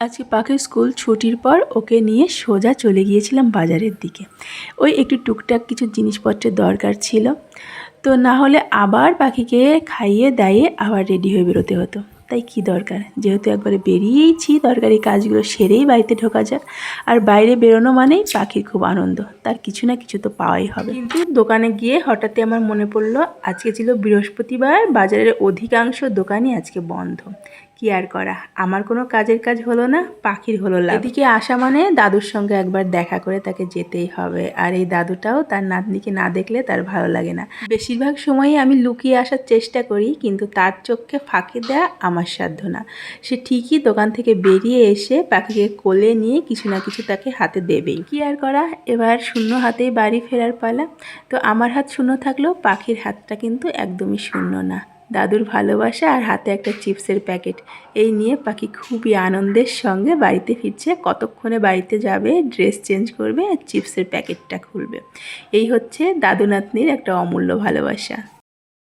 আজকে পাখির স্কুল ছুটির পর ওকে নিয়ে সোজা চলে গিয়েছিলাম বাজারের দিকে। ওই একটু টুকটাক কিছু জিনিসপত্রের দরকার ছিল। তো না হলে আবার পাখিকে খাইয়ে দাইয়ে আবার রেডি হয়ে বেরোতে হতো। তাই কি দরকার? যেহেতু একবারে বেরিয়েইছি, দরকারি কাজগুলো সেরেই বাড়িতে ঢোকা যাক। আর বাইরে বেরোনো মানেই পাখির খুব আনন্দ। তার কিছু না কিছু তো পাওয়াই হবে। কিন্তু দোকানে গিয়ে হঠাৎই আমার মনে পড়ল, আজকে ছিল বৃহস্পতিবার, বাজারের অধিকাংশ দোকানই আজকে বন্ধ। কি আর করা? আমার কোনো কাজের কাজ হলো না, পাখির হলো লাভ। এদিকে আসা মানে দাদুর সঙ্গে একবার দেখা করে তাকে যেতেই হবে। আর এই দাদুটাও তার নাতনিকে না দেখলে তার ভালো লাগে না। বেশিরভাগ সময়ই আমি লুকিয়ে আসার চেষ্টা করি, কিন্তু তার চোখকে ফাঁকি দেওয়া আমার সাধ্য না। সে ঠিকই দোকান থেকে বেরিয়ে এসে পাখিকে কোলে নিয়ে কিছু না কিছু তাকে হাতে দেবেই। কি আর করা? এবার শূন্য হাতেই বাড়ি ফেরার পালা। তো আমার হাত শূন্য থাকলেও পাখির হাতটা কিন্তু একদমই শূন্য না। দাদুর ভালোবাসা আর হাতে একটা চিপসের প্যাকেট। এই নিয়ে পাখি খুবই আনন্দের সঙ্গে বাড়িতে ফিরছে, কতক্ষণে বাড়িতে যাবে, ড্রেস চেঞ্জ করবে আর চিপসের প্যাকেটটা খুলবে। এই হচ্ছে দাদু নাতনির একটা অমূল্য ভালোবাসা।